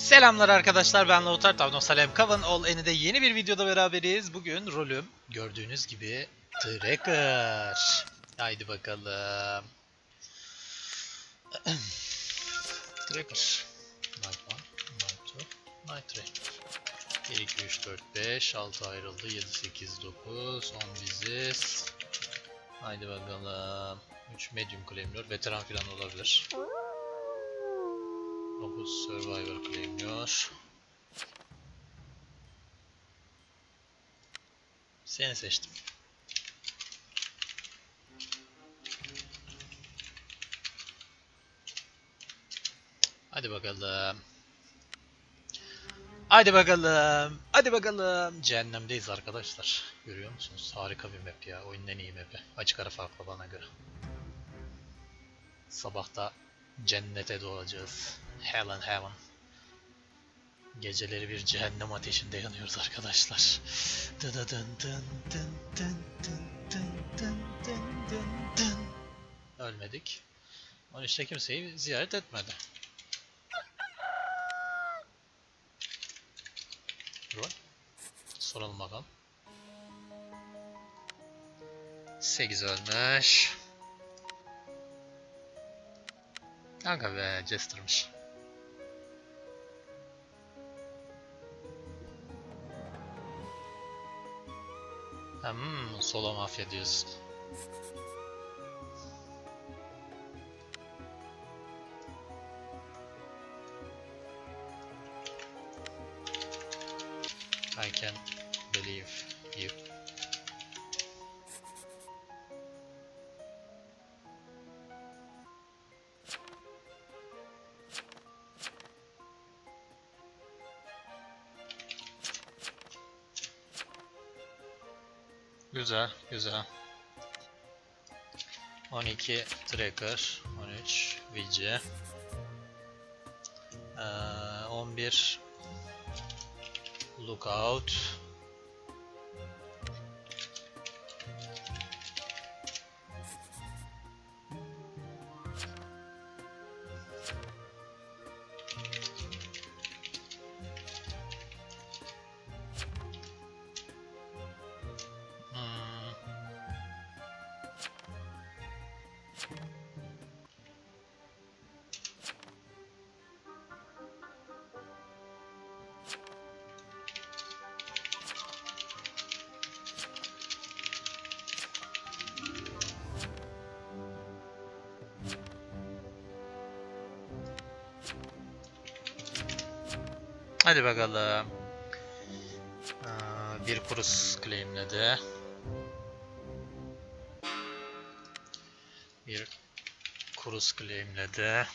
Selamlar arkadaşlar ben Lautar Tavno Salem Kavan Ol Eni'de yeni bir videoda beraberiz. Bugün rolüm gördüğünüz gibi Tracker. Haydi bakalım. Tracker. Night 1, Night 2, Night 3. 1, 2, 3, 4, 5, 6 ayrıldı. 7, 8, 9, 10 biziz. Haydi bakalım. 3 medium claimliyor. Veteran falan olabilir. 9 Survivor claimliyor. Seni seçtim. Hadi bakalım. Hadi bakalım. Hadi bakalım. Cehennemdeyiz arkadaşlar. Görüyor musunuz? Harika bir map ya. Oyunun en iyi map'i. Açık ara farklı bana göre. Sabahta cennete doğacağız. Hell and Heaven. Geceleri bir cehennem ateşinde yanıyoruz arkadaşlar. Dın dın dın dın dın dın dın dın. Ölmedik. Ama işte kimseyi ziyaret etmedi. Rol. Soralım bakalım. 8 ölmüş. Kanka be Jester'mış. Hmm, solo mafya diyorsun. I can believe you. Güzel, güzel. 12 tracker, 13 VC, Ee, 11 lookout, Hadi bakalım. Aa, bir kurus claimledi. Bir kurus claimledi.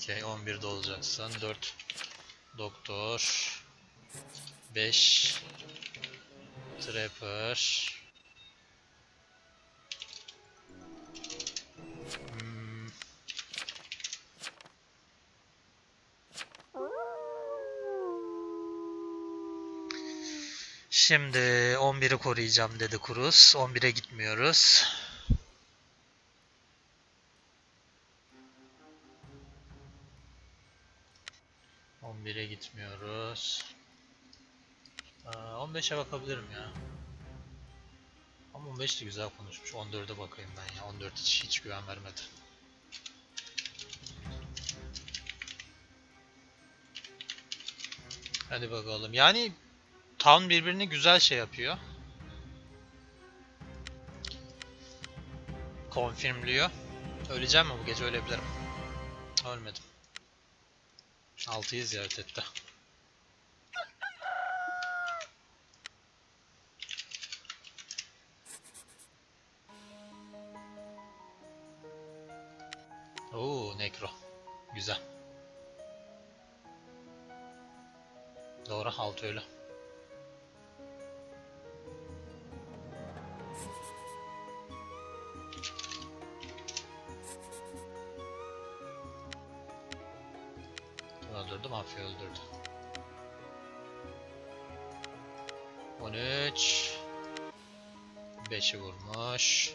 Okey 11'de olacaksın. 4 doktor. 5 trapper. Hmm, Şimdi 11'i koruyacağım dedi Kuruz. 11'e gitmiyoruz. 15'e bakabilirim ya. Ama 15 de güzel konuşmuş. 14'e bakayım ben ya. 14 hiç, hiç güven vermedi. Hadi bakalım. Yani Town birbirini güzel şey yapıyor. Confirmliyor. Öleceğim mi bu gece ölebilirim. Ölmedim. 6'yı ziyaret etti. Oo, Necro. Güzel. Doğru altı. Kim öldürdü? Mafya öldürdü. 13 5'i vurmuş.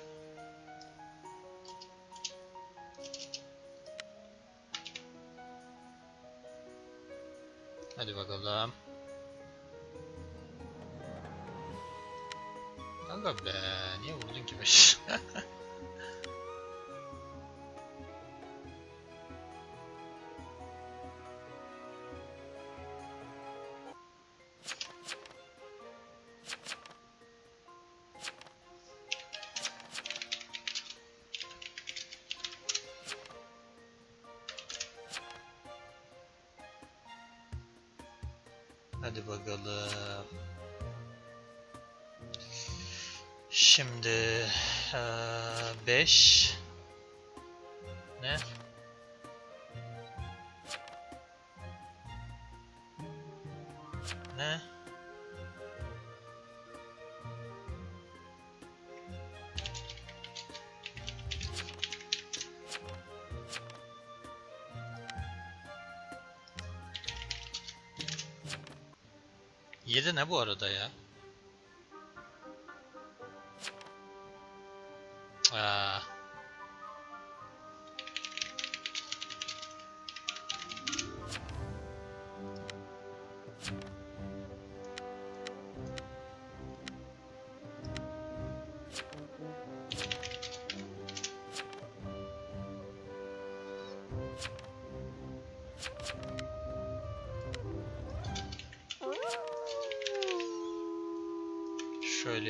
Hadi bakalım. Kanka be, niye vurdun ki 5? Hadi bakalım. Şimdi 5 ne? Ne? Yedi ne bu arada ya?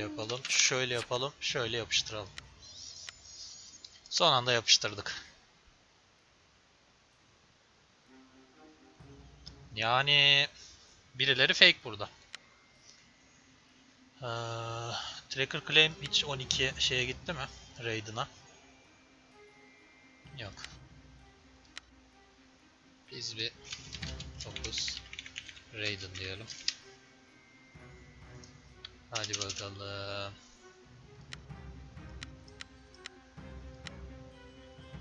Yapalım, şöyle yapalım, şöyle yapıştıralım. Son anda yapıştırdık. Yani birileri fake burada. Ee, Tracker Claim hiç 12 şeye gitti mi? Raiden'a. Yok. Biz bir 9 Raiden diyelim. Hadi bakalım.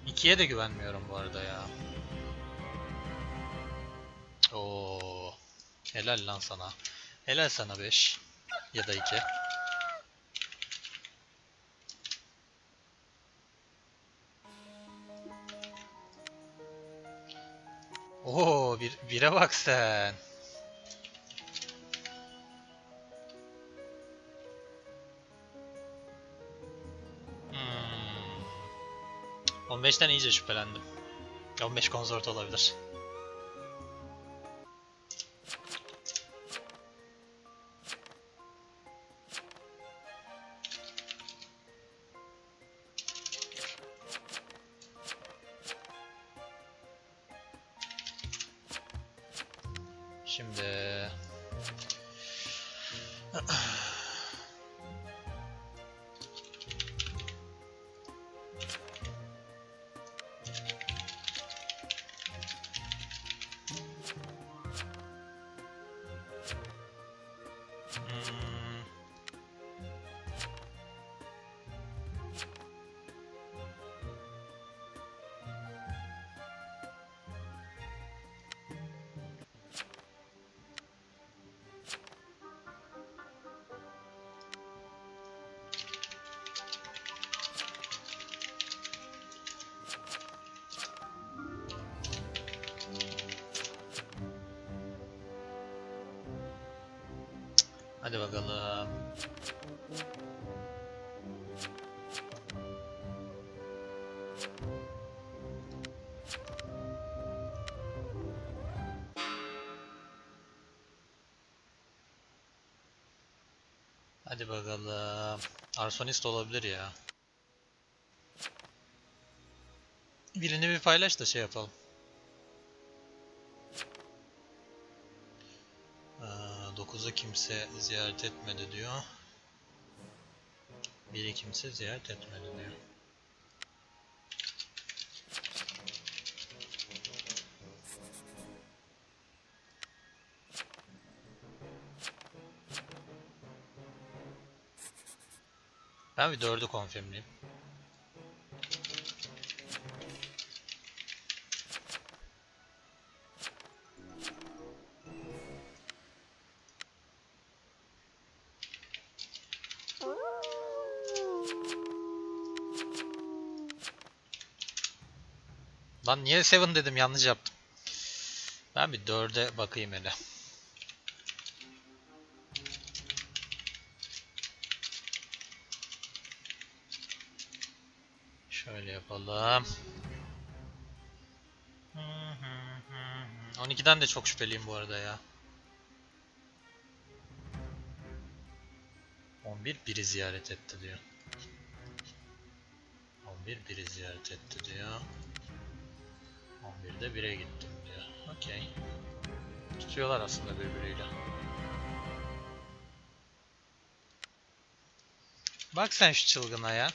İkiye de güvenmiyorum bu arada ya. Oo. Helal lan sana. Helal sana 5 ya da 2. Oo, bir bire bak sen. 15'ten iyice şüphelendim. 15 konsort olabilir. Şimdi Hadi bakalım. Hadi bakalım. Arsonist olabilir ya. Birini bir paylaş da şey yapalım. Temmuz'u kimse ziyaret etmedi diyor. Biri kimse ziyaret etmedi diyor. Ben bir dördü konfirmleyeyim. Lan niye 7 dedim yanlış yaptım. Ben bir 4'e bakayım hele. Şöyle yapalım. 12'den de çok şüpheliyim bu arada ya. 11 biri ziyaret etti diyor. 11 biri ziyaret etti diyor. 11'de 1'e gittim diyor. Okey. Tutuyorlar aslında birbiriyle. Bak sen şu çılgına ya.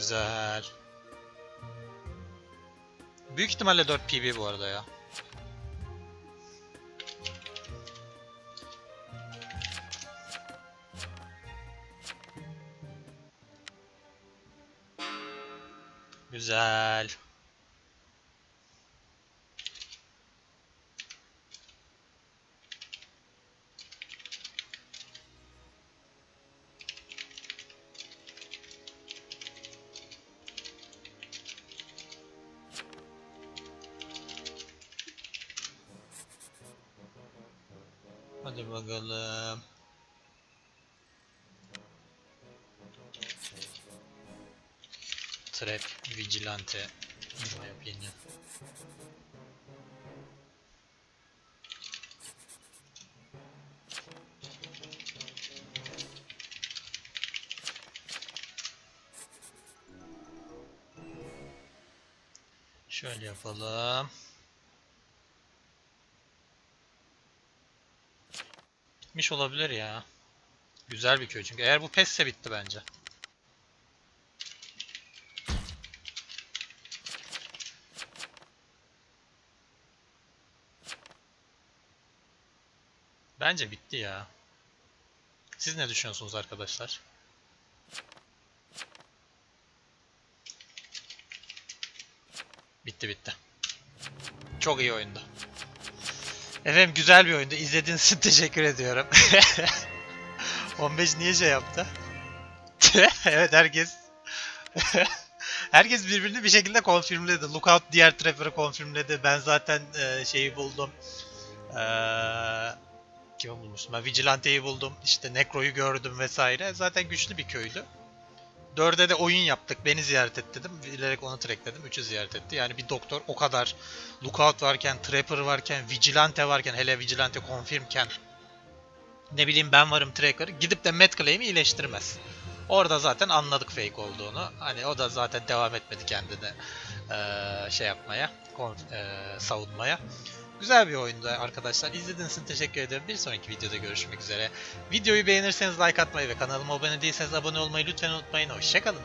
Güzel. Büyük ihtimalle 4 PB bu arada ya. Güzel. Trap, Vigilante, in my opinion. Şöyle yapalım. Bitmiş olabilir ya. Güzel bir köy çünkü. Eğer bu pesse bitti bence. Bence bitti ya. Siz ne düşünüyorsunuz arkadaşlar? Bitti bitti. Çok iyi oyundu. Efendim güzel bir oyundu. İzlediğiniz için teşekkür ediyorum. 15 niye şey yaptı? evet herkes herkes birbirini bir şekilde konfirmledi. Lookout diğer trapper'ı konfirmledi. Ben zaten e, şeyi buldum. Eee kimi bulmuştum? Ben Vigilante'yi buldum. İşte Necro'yu gördüm vesaire. Zaten güçlü bir köydü. Dörde de oyun yaptık. Beni ziyaret et dedim. Bilerek onu trackledim. Üçü ziyaret etti. Yani bir doktor o kadar Lookout varken, Trapper varken, Vigilante varken, hele Vigilante confirmken ne bileyim ben varım Tracker gidip de Matt Clay'imi iyileştirmez. Orada zaten anladık fake olduğunu. Hani o da zaten devam etmedi kendini eee, şey yapmaya, eee, savunmaya. Güzel bir oyundu arkadaşlar. İzlediğiniz için teşekkür ederim. Bir sonraki videoda görüşmek üzere. Videoyu beğenirseniz like atmayı ve kanalıma abone değilseniz abone olmayı lütfen unutmayın. Hoşçakalın.